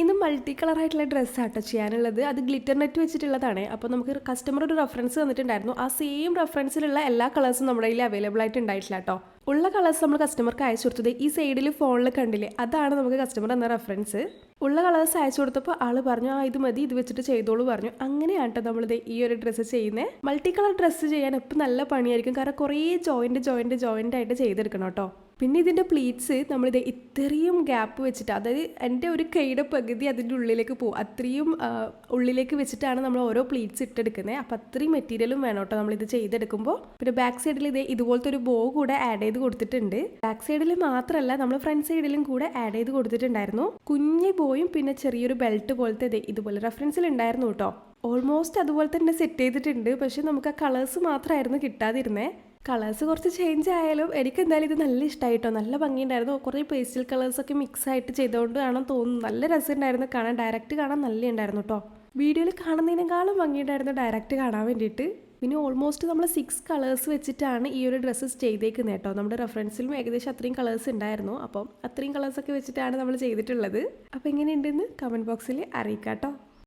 ഇന്ന് multi colour ആയിട്ടുള്ള ഡ്രസ്സാട്ടോ ചെയ്യാനുള്ളത്. അത് ഗ്ലിറ്റർ നെറ്റ് വെച്ചിട്ടുള്ളതാണ്. അപ്പോൾ നമുക്ക് കസ്റ്റമർ ഒരു റെഫറൻസ് തന്നിട്ടുണ്ടായിരുന്നു. ആ സെയിം റെഫറൻസിലുള്ള എല്ലാ കളേഴ്സും നമ്മുടെ കയ്യിൽ അവൈലബിൾ ആയിട്ട് ഉണ്ടായിട്ടില്ല കേട്ടോ ഉള്ള കളേഴ്സ് നമ്മൾ കസ്റ്റമർക്ക് അയച്ചു കൊടുത്തത് ഈ സൈഡിൽ ഫോണിൽ കണ്ടില്ലേ? അതാണ് നമുക്ക് കസ്റ്റമർ എന്ന റെഫറൻസ് ഉള്ള കളേഴ്സ് അയച്ചു കൊടുത്തപ്പോൾ ആൾ പറഞ്ഞു ആ ഇത് മതി ഇത് വെച്ചിട്ട് ചെയ്തോളൂ പറഞ്ഞു. അങ്ങനെയാണ് കേട്ടോ നമ്മളിത് ഈ ഒരു ഡ്രസ്സ് ചെയ്യുന്നത് മൾട്ടി കളർ ഡ്രസ്സ് ചെയ്യാൻ എപ്പോൾ നല്ല പണിയായിരിക്കും? കാരണം കുറേ ജോയിന്റ് ജോയിന്റ് ജോയിന്റ് ആയിട്ട് ചെയ്തെടുക്കണം കേട്ടോ പിന്നെ ഇതിന്റെ പ്ലീറ്റ്സ് നമ്മളിത് ഇത്രയും ഗ്യാപ്പ് വെച്ചിട്ട് അതായത് എന്റെ ഒരു കൈയുടെ പകുതി അതിന്റെ ഉള്ളിലേക്ക് പോകും. അത്രയും ഉള്ളിലേക്ക് വെച്ചിട്ടാണ് നമ്മൾ ഓരോ പ്ലീറ്റ്സ് ഇട്ടെടുക്കുന്നത് അപ്പോൾ അത്രയും മെറ്റീരിയലും വേണം കേട്ടോ നമ്മളിത് ചെയ്തെടുക്കുമ്പോൾ പിന്നെ ബാക്ക് സൈഡിൽ ഇത് ഇതുപോലത്തെ ഒരു ബോ കൂടെ ആഡ് ചെയ്ത് കൊടുത്തിട്ടുണ്ട്. ബാക്ക് സൈഡിൽ മാത്രമല്ല നമ്മൾ ഫ്രണ്ട് സൈഡിലും കൂടെ ആഡ് ചെയ്ത് കൊടുത്തിട്ടുണ്ടായിരുന്നു. കുഞ്ഞ് ബോയും പിന്നെ ചെറിയൊരു ബെൽറ്റ് പോലത്തെ ഇതേ ഇതുപോലെ റെഫറൻസിൽ ഉണ്ടായിരുന്നു കേട്ടോ. ഓൾമോസ്റ്റ് അതുപോലെ തന്നെ സെറ്റ് ചെയ്തിട്ടുണ്ട്. പക്ഷെ നമുക്ക് ആ കളേഴ്സ് മാത്രമായിരുന്നു കിട്ടാതിരുന്നേ. കളേഴ്സ് കുറച്ച് ചേഞ്ച് ആയാലും എനിക്ക് എന്തായാലും ഇത് നല്ല ഇഷ്ടമായിട്ടോ നല്ല ഭംഗിയുണ്ടായിരുന്നു. കുറേ പേസ്റ്റൽ കളേഴ്സൊക്കെ മിക്സ് ആയിട്ട് ചെയ്തുകൊണ്ടാണെന്ന് തോന്നുന്നു. നല്ല രസമുണ്ടായിരുന്നു കാണാൻ. ഡയറക്റ്റ് കാണാൻ നല്ല ഉണ്ടായിരുന്നു കേട്ടോ വീഡിയോയിൽ കാണുന്നതിനേക്കാളും ഭംഗിയുണ്ടായിരുന്നു ഡയറക്റ്റ് കാണാൻ വേണ്ടിയിട്ട്. പിന്നെ ഓൾമോസ്റ്റ് നമ്മൾ സിക്സ് കളേഴ്സ് വെച്ചിട്ടാണ് ഈ ഒരു ഡ്രസ്സ് ചെയ്തേക്കുന്നത് കേട്ടോ നമ്മുടെ റെഫറൻസിലും ഏകദേശം അത്രയും കളേഴ്സ് ഉണ്ടായിരുന്നു. അപ്പം അത്രയും കളേഴ്സൊക്കെ വെച്ചിട്ടാണ് നമ്മൾ ചെയ്തിട്ടുള്ളത്. അപ്പോൾ എങ്ങനെയുണ്ടെന്ന് കമന്റ് ബോക്സിൽ അറിയിക്കാം കേട്ടോ